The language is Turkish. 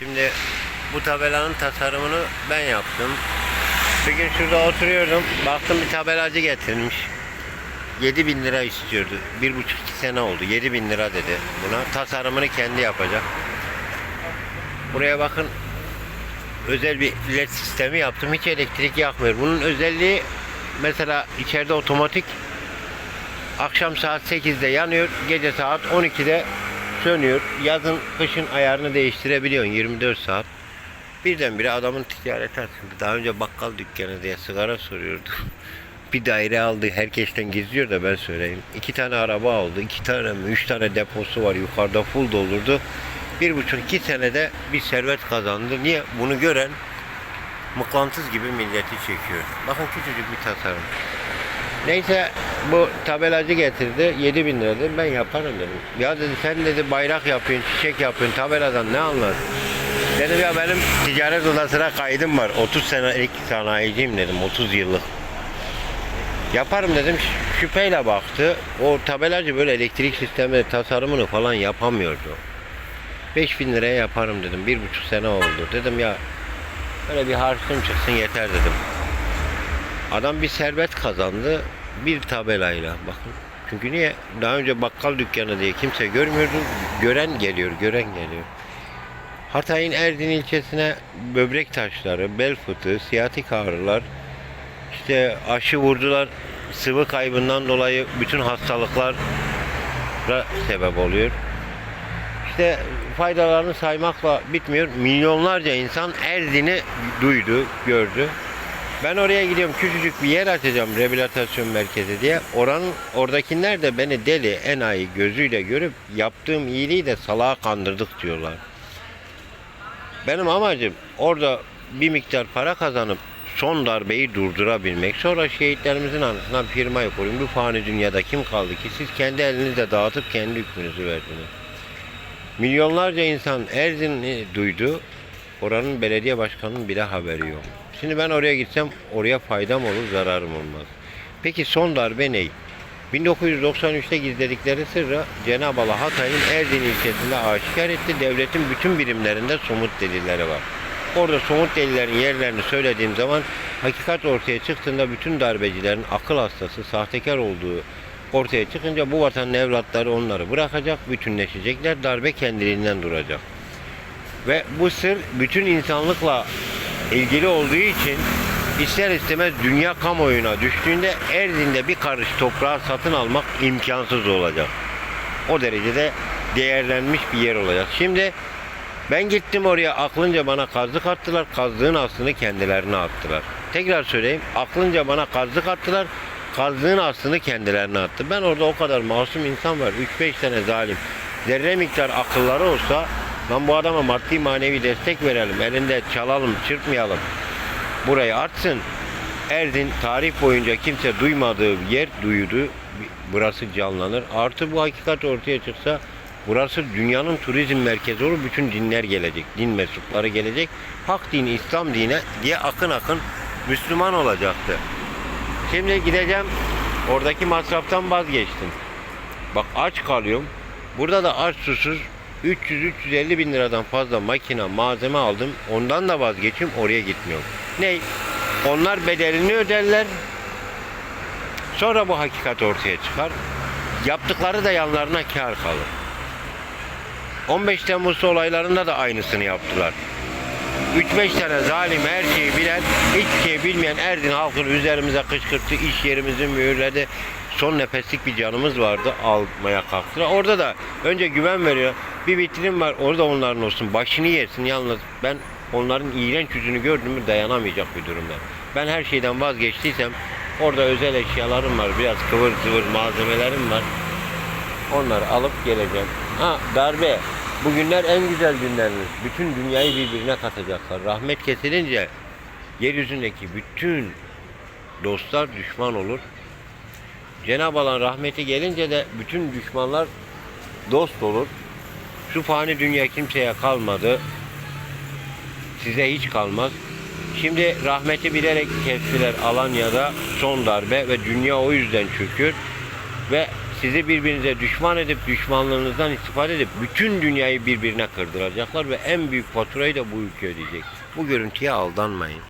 Şimdi bu tabelanın tasarımını ben yaptım. Bir gün şurada oturuyordum. Baktım bir tabelacı getirmiş. 7 bin lira istiyordu. Bir buçuk iki sene oldu. 7 bin lira dedi buna. Tasarımını kendi yapacak. Buraya bakın. Özel bir led sistemi yaptım. Hiç elektrik yakmıyor. Bunun özelliği mesela içeride otomatik akşam saat 8'de yanıyor. Gece saat 12'de sönüyor. Yazın kışın ayarını değiştirebiliyorsun 24 saat. Birdenbire adamın ticareti açıldı. Daha önce bakkal dükkanı diye sigara soruyordu. Bir daire aldı. Herkesten gizliyor da ben söyleyeyim. İki tane araba aldı. iki tane mi? Üç tane deposu var. Yukarıda full doldurdu. Bir buçuk iki senede bir servet kazandı. Niye? Bunu gören mıklantıs gibi milleti çekiyor. Bakın küçücük bir tasarım. Neyse bu tabelacı getirdi. 7 bin lira dedim ben yaparım dedim. Ya dedi sen dedi bayrak yapıyorsun, çiçek yapıyorsun, tabeladan ne anlarsın? Dedim ya benim ticaret odasına kaydım var. 30 senelik sanayiciyim dedim. 30 yıllık. Yaparım dedim. Şüpheyle baktı. O tabelacı böyle elektrik sistemi tasarımını falan yapamıyordu. 5000 liraya yaparım dedim. Bir buçuk sene oldu. Dedim ya böyle bir harçlığım çıksın yeter dedim. Adam bir servet kazandı bir tabelayla bakın. Çünkü niye? Daha önce bakkal dükkanı diye kimse görmüyordu. Gören geliyor, gören geliyor. Hatay'ın Erdin ilçesine böbrek taşları, bel fıtığı, siyatik ağrılar, işte aşı vurdular, sıvı kaybından dolayı bütün hastalıklara sebep oluyor. İşte faydalarını saymakla bitmiyor. Milyonlarca insan Erdin'i duydu, gördü. Ben oraya gidiyorum küçücük bir yer açacağım rehabilitasyon merkezi diye. Oranın oradakiler de beni deli, enayi gözüyle görüp yaptığım iyiliği de salağa kandırdık diyorlar. Benim amacım orada bir miktar para kazanıp son darbeyi durdurabilmek. Sonra şehitlerimizin anısına bir firmayı kurayım. Bu fani dünyada kim kaldı ki? Siz kendi elinizle dağıtıp kendi hükmünüzü verdiniz. Milyonlarca insan Erzin'i duydu. Oranın belediye başkanının bile haberi yok. Şimdi ben oraya gitsem oraya faydam olur, zararım olmaz. Peki son darbe ne? 1993'te gizledikleri sırrı Cenab-ı Allah Hatay'ın Erdin ilçesinde aşikar etti. Devletin bütün birimlerinde somut delilleri var. Orada somut delillerin yerlerini söylediğim zaman hakikat ortaya çıktığında bütün darbecilerin akıl hastası, sahtekar olduğu ortaya çıkınca bu vatanın evlatları onları bırakacak, bütünleşecekler, darbe kendiliğinden duracak. Ve bu sır bütün insanlıkla ilgili olduğu için ister istemez dünya kamuoyuna düştüğünde Erzin'de bir karış toprağı satın almak imkansız olacak. O derecede değerlenmiş bir yer olacak. Şimdi ben gittim oraya aklınca bana kazdık attılar. Kazdığın aslını kendilerine attılar. Tekrar söyleyeyim. Aklınca bana kazdık attılar. Kazdığın aslını kendilerine attı. Ben orada o kadar masum insan var. 3-5 tane zalim. Zerre miktar akılları olsa lan bu adama maddi manevi destek verelim. Elinde çalalım, çırpmayalım. Burayı artsın. Erdin tarih boyunca kimse duymadığı yer duydu. Burası canlanır. Artı bu hakikat ortaya çıksa burası dünyanın turizm merkezi olur. Bütün dinler gelecek. Din mensupları gelecek. Hak dini, İslam dine diye akın akın Müslüman olacaktı. Şimdi gideceğim. Oradaki masraftan vazgeçtim. Bak aç kalıyorum. Burada da aç susuz 300-350 bin liradan fazla makine malzeme aldım. Ondan da vazgeçim oraya gitmiyorum. Ne? Onlar bedelini öderler. Sonra bu hakikat ortaya çıkar. Yaptıkları da yanlarına kar kalır. 15 Temmuz olaylarında da aynısını yaptılar. 3-5 tane zalim her şeyi bilen, hiçbir şey bilmeyen Erdin halkını üzerimize kışkırttı, iş yerimizi mühürledi. Son nefeslik bir canımız vardı almaya kalktılar. Orada da önce güven veriyor. Bir vitrin var orada onların olsun. Başını yersin yalnız ben onların iğrenç yüzünü gördüm mü dayanamayacak bir durumda. Ben her şeyden vazgeçtiysem orada özel eşyalarım var. Biraz kıvır zıvır malzemelerim var. Onları alıp geleceğim. Ha darbe. Bugünler en güzel günleriniz. Bütün dünyayı birbirine katacaklar. Rahmet kesilince yeryüzündeki bütün dostlar düşman olur. Cenab-ı Allah'ın rahmeti gelince de bütün düşmanlar dost olur. Şu fani dünya kimseye kalmadı. Size hiç kalmaz. Şimdi rahmeti bilerek kestiler Alanya'da son darbe ve dünya o yüzden çökür. Ve sizi birbirinize düşman edip düşmanlığınızdan istifade edip bütün dünyayı birbirine kırdıracaklar ve en büyük faturayı da bu ülke ödeyecek. Bu görüntüye aldanmayın.